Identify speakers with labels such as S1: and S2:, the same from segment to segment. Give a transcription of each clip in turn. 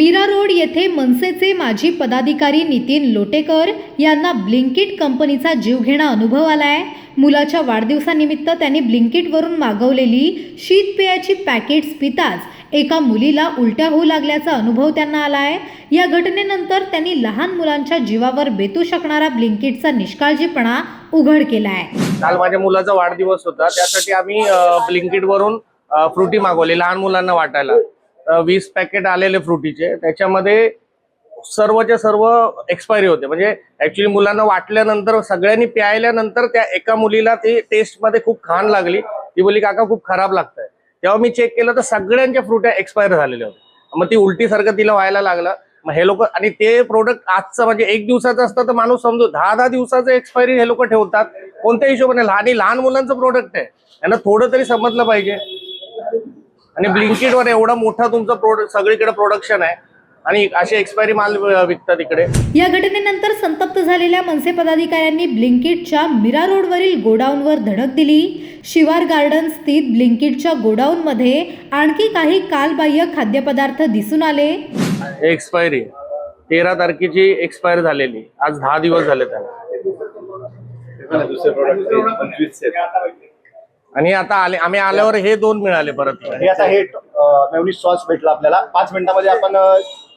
S1: Mira road येथे मनसेचे माजी पदाधिकारी नितीन लोटेकर यांना ब्लिंकिट कंपनीचा जीवघेणा अनुभव आलाय. मुलाच्या वाढदिवसानिमित्त त्यांनी ब्लिंकिटवरून मागवलेली शीतपेयाची पॅकेट्स पिताच एका मुलीला उलट्या होऊ लागल्याचा अनुभव त्यांना आलाय. या घटनेनंतर त्यांनी लहान मुलांच्या जीवावर बेतू शकणारा ब्लिंकिटचा निष्काळजीपणा उघड केलाय.
S2: काल माझ्या मुलाचा वाढदिवस होता त्यासाठी आम्ही ब्लिंकिट वरून फ्रुटी मागवली लहान मुलांना वाटायला. वीस पॅकेट आलेले फ्रुटीचे. त्याच्यामध्ये सर्वच्या सर्व एक्सपायरी होते. म्हणजे ऍक्च्युली मुलांना वाटल्यानंतर सगळ्यांनी प्यायल्यानंतर त्या एका मुलीला ती टेस्टमध्ये खूप खाण लागली. ती बोली काका खूप खराब लागतंय. तेव्हा मी चेक केलं तर सगळ्यांच्या फ्रुट्या एक्सपायर झालेल्या होत्या मग ती उलटीसारखं तिला व्हायला लागलं. मग हे लोक आणि ते प्रोडक्ट आजचं म्हणजे एक दिवसाचं असतं तर माणूस समजू दहा दहा दिवसाचं एक्सपायरी हे लोक ठेवतात. कोणत्या हिशोबाने? लहान आणि लहान मुलांचं प्रोडक्ट आहे. त्यांना थोडं तरी समजलं पाहिजे. आणि ब्लिंकिटवर एवढा मोठा तुमचं प्रोडक्ट सगळीकडे प्रोडक्शन आहे. आणि असे एक्सपायरी माल विकतात इकडे.
S1: या घटनेनंतर संतप्त झालेल्या मनसे पदाधिकाऱ्यांनी ब्लिंकिटच्या मीरा रोडवरील गोडाऊनवर धडक दिली. शिवार गार्डन स्थित ब्लिंकिटच्या गोडाऊनमध्ये आणखी काही कालबाह्य खाद्यपदार्थ दिसून आले.
S2: एक्सपायरी तेरा तारखेची एक्सपायर झालेली. आज दहा दिवस झाले त्याला.
S3: दुसरे प्रोडक्ट
S2: आणि आता आले आम्ही आल्यावर हे दोन मिळाले परत.
S3: हे आता हे मेवनी सॉस भेटला आपल्याला. पाच मिनिटामध्ये आपण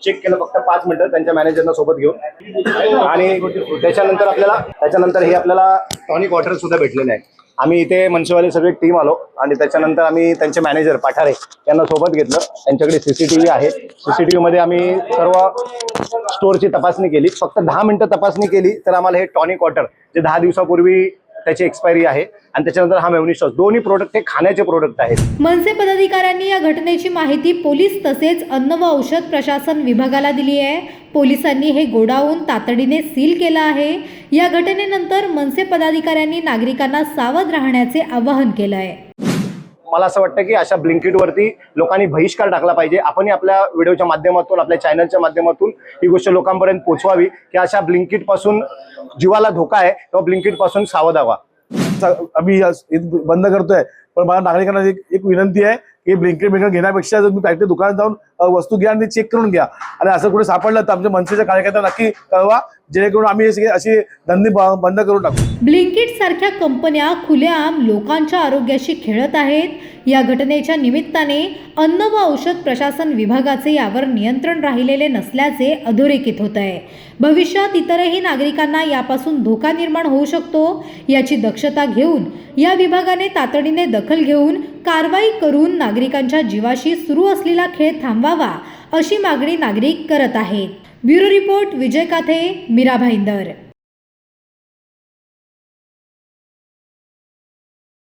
S3: चेक केलं फक्त पाच मिनिटं त्यांच्या मॅनेजरना सोबत घेऊन. आणि त्याच्यानंतर आपल्याला त्याच्यानंतर हे आपल्याला टॉनिक वॉटर सुद्धा भेटलेलं आहे. आम्ही इथे मनसेवाले सगळे टीम आलो. आणि त्याच्यानंतर आम्ही त्यांचे मॅनेजर पाठारे यांना सोबत घेतलं. त्यांच्याकडे सीसीटीव्ही आहे. सीसीटीव्ही मध्ये आम्ही सर्व स्टोअरची तपासणी केली. फक्त दहा मिनिटं तपासणी केली तर आम्हाला हे टॉनिक वॉटर जे दहा दिवसापूर्वी त्याची एक्सपायरी आहे आणि त्याच्यानंतर हा मेवनी सॉस दोन्ही प्रोडक्ट हे खाण्याचे प्रोडक्ट आहेत.
S1: मनसे पदाधिकाऱ्यांनी या घटनेची माहिती पोलीस तसेच अन्न व औषध प्रशासन विभागाला दिली आहे. पोलिसांनी हे गोडाऊन तातडीने सील केलं आहे. या घटनेनंतर मनसे पदाधिकाऱ्यांनी नागरिकांना सावध राहण्याचे आवाहन केलं आहे.
S3: मला असं वाटतं की अशा ब्लिंकिटवरती लोकांनी बहिष्कार टाकला पाहिजे. आपणही आपल्या व्हिडिओच्या माध्यमातून आपल्या चॅनलच्या माध्यमातून ही गोष्ट लोकांपर्यंत पोहोचवावी की अशा ब्लिंकिटपासून जीवाला धोका आहे किंवा ब्लिंकिटपासून सावधावा सावध
S4: आम्ही बंद करतोय पण मला नागरिकांना एक विनंती आहे हे ब्लिंकेट ब्लिंकेट घेण्यापेक्षा जर तुम्ही फॅक्टरी दुकानात जाऊन वस्तू घ्या आणि चेक करून घ्या. आणि असं कुठे सापडलं तर आमच्या मनसेच्या कार्यकर्ता नक्की कळवा जेणेकरून आम्ही असे धंदे बंद करून टाकू.
S1: ब्लिंकिट सारख्या कंपन्या खुलेआम लोकांच्या आरोग्याशी खेळत आहेत. या घटनेच्या निमित्ताने अन्न व औषध प्रशासन विभागाचे यावर नियंत्रण राहिलेले नसल्याचे अधोरेखित होत आहे भविष्यात इतरही नागरिकांना यापासून धोका निर्माण होऊ शकतो याची दक्षता घेऊन या विभागाने तातडीने दखल घेऊन कारवाई करून नागरिकांच्या जीवाशी सुरू असलेला खेळ थांबवावा अशी मागणी नागरिक करत आहेत. ब्युरो रिपोर्ट विजय काथे मीरा भाईंदर.